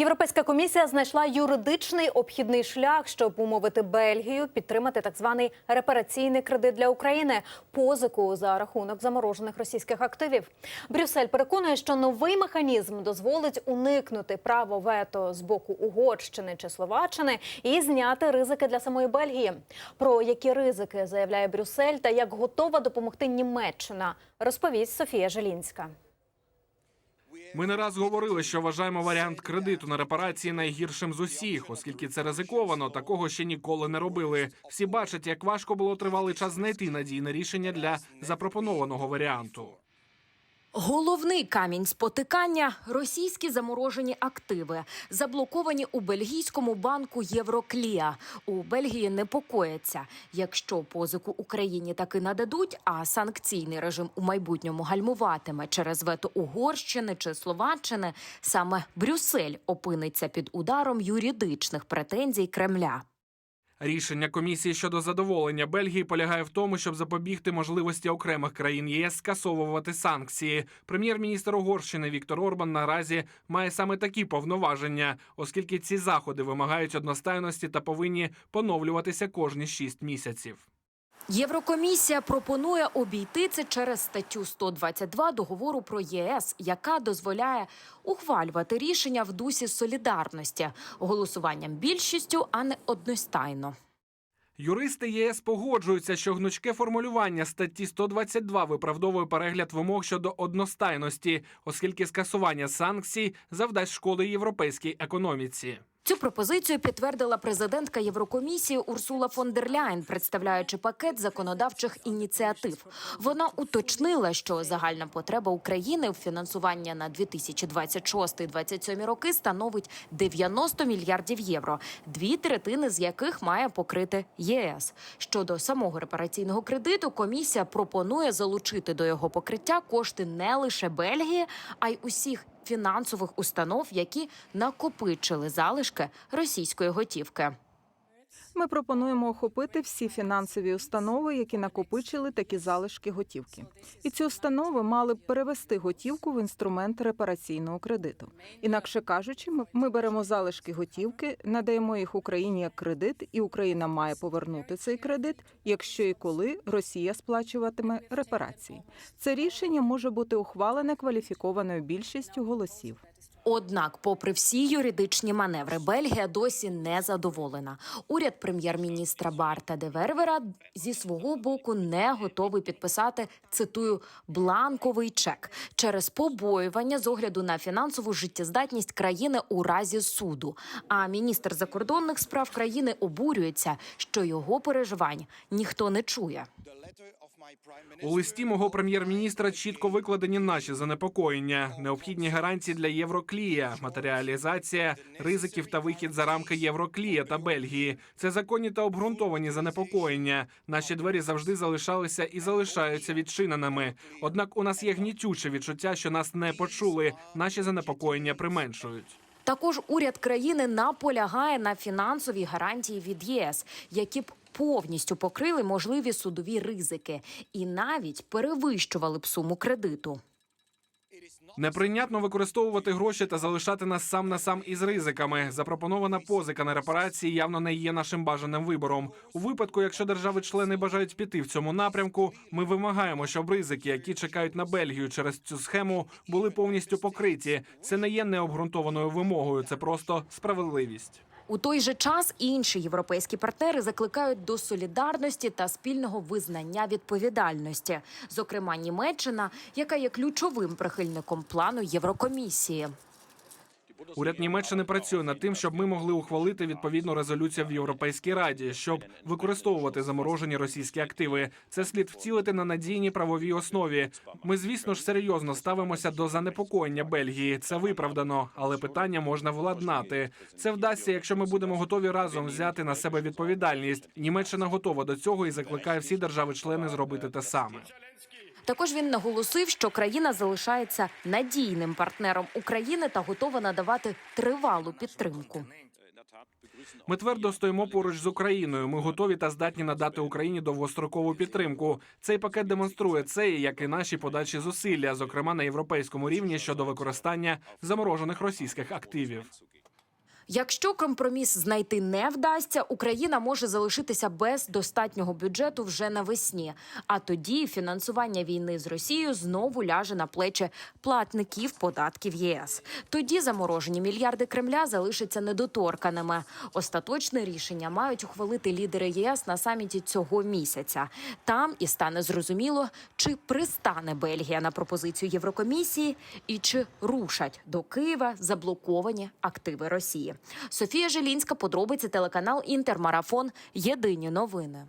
Європейська комісія знайшла юридичний обхідний шлях, щоб умовити Бельгію підтримати так званий репараційний кредит для України позику за рахунок заморожених російських активів. Брюссель переконує, що новий механізм дозволить уникнути право вето з боку Угорщини чи Словаччини і зняти ризики для самої Бельгії. Про які ризики заявляє Брюссель та як готова допомогти Німеччина, розповість Софія Желінська. Ми не раз говорили, що вважаємо варіант кредиту на репарації найгіршим з усіх, оскільки це ризиковано. Такого ще ніколи не робили. Всі бачать, як важко було тривалий час знайти надійне рішення для запропонованого варіанту. Головний камінь спотикання російські заморожені активи, заблоковані у бельгійському банку Євроклія. У Бельгії непокояться. Якщо позику Україні таки нададуть, а санкційний режим у майбутньому гальмуватиме через вето Угорщини чи Словаччини, саме Брюссель опиниться під ударом юридичних претензій Кремля. Рішення комісії щодо задоволення Бельгії полягає в тому, щоб запобігти можливості окремих країн ЄС скасовувати санкції. Прем'єр-міністр Угорщини Віктор Орбан наразі має саме такі повноваження, оскільки ці заходи вимагають одностайності та повинні поновлюватися кожні шість місяців. Єврокомісія пропонує обійти це через статтю 122 договору про ЄС, яка дозволяє ухвалювати рішення в дусі солідарності голосуванням більшістю, а не одностайно. Юристи ЄС погоджуються, що гнучке формулювання статті 122 виправдовує перегляд вимог щодо одностайності, оскільки скасування санкцій завдасть шкоди європейській економіці. Цю пропозицію підтвердила президентка Єврокомісії Урсула фон дер Ляйн, представляючи пакет законодавчих ініціатив. Вона уточнила, що загальна потреба України в фінансування на 2026-2027 роки становить 90 мільярдів євро, дві третини з яких має покрити ЄС. Щодо самого репараційного кредиту, комісія пропонує залучити до його покриття кошти не лише Бельгії, а й усіх фінансових установ, які накопичили залишки російської готівки. Ми пропонуємо охопити всі фінансові установи, які накопичили такі залишки готівки. І ці установи мали б перевести готівку в інструмент репараційного кредиту. Інакше кажучи, ми- беремо залишки готівки, надаємо їх Україні як кредит, і Україна має повернути цей кредит, якщо і коли Росія сплачуватиме репарації. Це рішення може бути ухвалене кваліфікованою більшістю голосів. Однак, попри всі юридичні маневри, Бельгія досі не задоволена. Уряд прем'єр-міністра Барта де Вервера зі свого боку не готовий підписати цитую бланковий чек через побоювання з огляду на фінансову життєздатність країни у разі суду. А міністр закордонних справ країни обурюється, що його переживань ніхто не чує. У листі мого прем'єр-міністра чітко викладені наші занепокоєння, необхідні гарантії для Євроклія, матеріалізація ризиків та вихід за рамки Євроклія та Бельгії. Це законні та обґрунтовані занепокоєння. Наші двері завжди залишалися і залишаються відчиненими. Однак у нас є гнітюче відчуття, що нас не почули. Наші занепокоєння применшують. Також уряд країни наполягає на фінансовій гарантії від ЄС, які б повністю покрили можливі судові ризики і навіть перевищували б суму кредиту. Неприйнятно використовувати гроші та залишати нас сам на сам із ризиками. Запропонована позика на репарації явно не є нашим бажаним вибором. У випадку, якщо держави-члени бажають піти в цьому напрямку, ми вимагаємо, щоб ризики, які чекають на Бельгію через цю схему, були повністю покриті. Це не є необґрунтованою вимогою, це просто справедливість. У той же час інші європейські партнери закликають до солідарності та спільного визнання відповідальності, зокрема Німеччина, яка є ключовим прихильником плану Єврокомісії. Уряд Німеччини працює над тим, щоб ми могли ухвалити відповідну резолюцію в Європейській раді, щоб використовувати заморожені російські активи. Це слід втілити на надійній правовій основі. Ми, звісно ж, серйозно ставимося до занепокоєння Бельгії. Це виправдано, але питання можна владнати. Це вдасться, якщо ми будемо готові разом взяти на себе відповідальність. Німеччина готова до цього і закликає всі держави-члени зробити те саме. Також він наголосив, що країна залишається надійним партнером України та готова надавати тривалу підтримку. Ми твердо стоїмо поруч з Україною. Ми готові та здатні надати Україні довгострокову підтримку. Цей пакет демонструє це, як і наші подальші зусилля, зокрема на європейському рівні щодо використання заморожених російських активів. Якщо компроміс знайти не вдасться, Україна може залишитися без достатнього бюджету вже навесні. А тоді фінансування війни з Росією знову ляже на плечі платників податків ЄС. Тоді заморожені мільярди Кремля залишаться недоторканими. Остаточне рішення мають ухвалити лідери ЄС на саміті цього місяця. Там і стане зрозуміло, чи пристане Бельгія на пропозицію Єврокомісії і чи рушать до Києва заблоковані активи Росії. Софія Желінська, подробиці телеканал Інтермарафон. Єдині новини.